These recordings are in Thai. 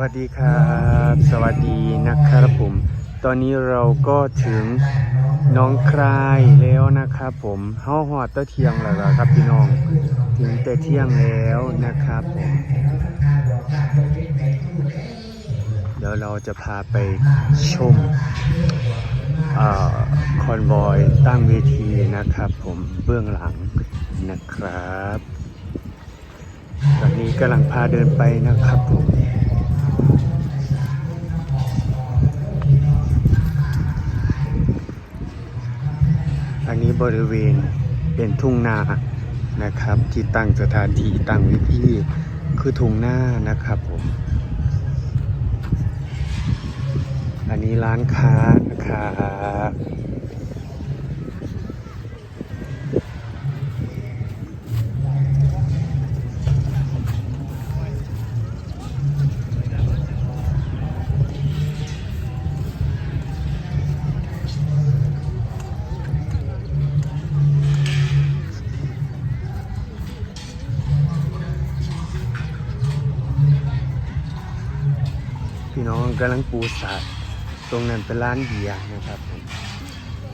วัสดีครับ สวัสดีนะครับผม ตอนนี้เราก็ถึงน้องคลายแล้วนะครับผมเฮาหอดตะเทียงแล้วครับพี่น้อง ถึงแต่เที่ยงแล้วนะครับผมเดี๋ยวเราจะพาไปชมคอนวอยตั้งเวทีนะครับผมเบื้องหลังนะครับ ตอนนี้กำลังพาเดินไปนะครับผม อันนี้บริเวณเป็นทุ่งนานะครับ ที่ตั้งสถานที่ตั้งวิธีคือทุ่งนานะครับผม อันนี้ร้านค้านะครับ พี่น้องกำลังปูสัตว์ตรงนั้นเป็นร้านเบียร์นะครับ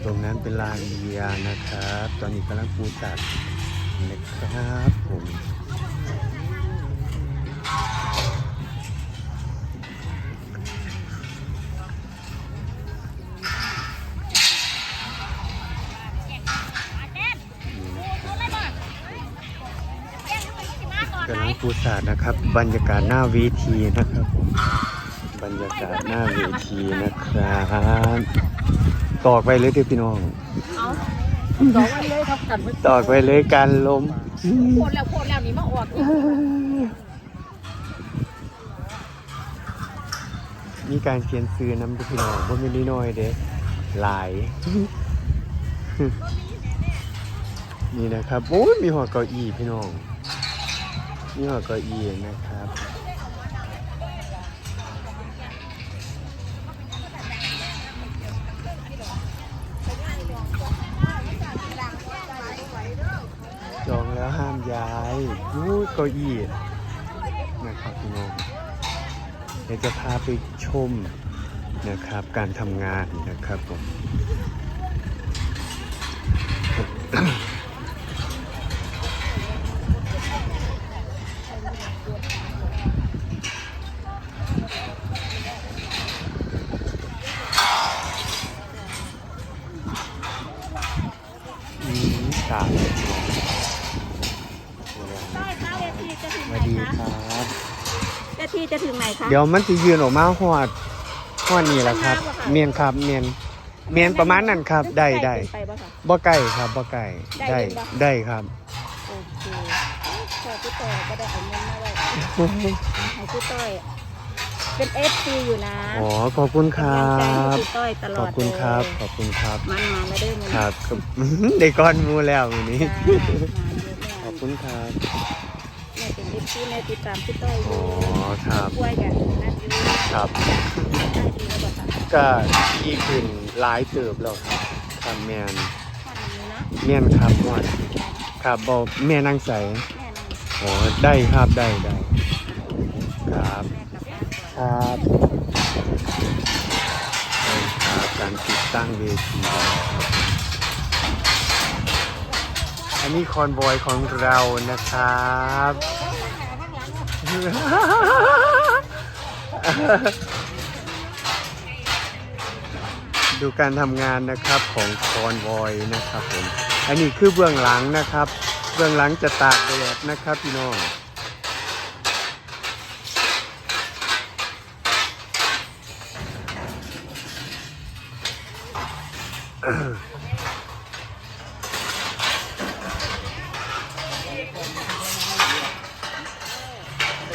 ตรงนั้นเป็นร้านเบียร์นะครับ ตอนนี้กำลังปูสัตว์นะครับผมกำลังปูสัตว์นะครับ บรรยากาศหน้าเวทีนะครับผม บรรยากาศหน้าเวทีนะครับตอกไปเลยเด้อพี่น้องสองวันเลยครับกันตอกไปเลยการลมโคตรแล้วโคตรแล้วนี่มาออกมีการเขียนซื้อน้ำด้อพี่น้องว่าไม่น้อยเด้หลายนี่นะครับโอ้ยมีหอเก้าอี้พี่น้องมีหอเก้าอี้นะครับ แล้วห้ามย้ายอู้เก้าอี้นะครับพี่น้องเดี๋ยวจะพาไปชมนะครับการทำงานนะครับผมอืมสาม ได้ค่ะเวทีจะถึง ส ไหนวัสดีคะครับเวทีจะถึงไหนคะ เดี๋ยวมันจะยืนออกมาหอดหอดนี่แหละครับ ข้างหน้าปะคะ เมียนครับเมียนเมียนประมาณนั้นครับได้ได้ไปปะคะ บ่ไก่ครับบ่ไก่ได้ได้เงินปะ ได้ครับ โอเคขอพี่ต่อยก็ได้เอาเงินมาไว้ให้พี่ต่อย เป็นเอฟซีอยู่นะอ๋อขอบคุณคกำรัลังใจให้บ พี่ต้อยตลขออบดคุณครับเลยขอบคุณครับ มันมาแล้วเด้อเงินครับครับ ได้ก้อนหมูแล้ววันนี้ จ้ามาเยอะขอบแม่คุณครับแม่เป็นเอฟซีแม่ติดตามพี่ต้อยออ๋อยู่ครับป่วยกันนัดอยู่ได้ครับดีแล้วบอกค่ะก็ดีขึ้นหลายเติบแล้วครับครับแมนทำอย่างนี้นะแมนครับหมดครับบอแม่นั่งใสแม่นั่งอ๋อได้ครับได้ได้ครับแม่กลับบ้านก่อนครับครับการติดตั้งเวทีอันนี้คอนบอยของเรานะครับ ดูการทำงานนะครับของคอนวอยนะครับผม อันนี้คือเบื้องหลังนะครับ เบื้องหลังจะตากแดดนะครับพี่น้องเ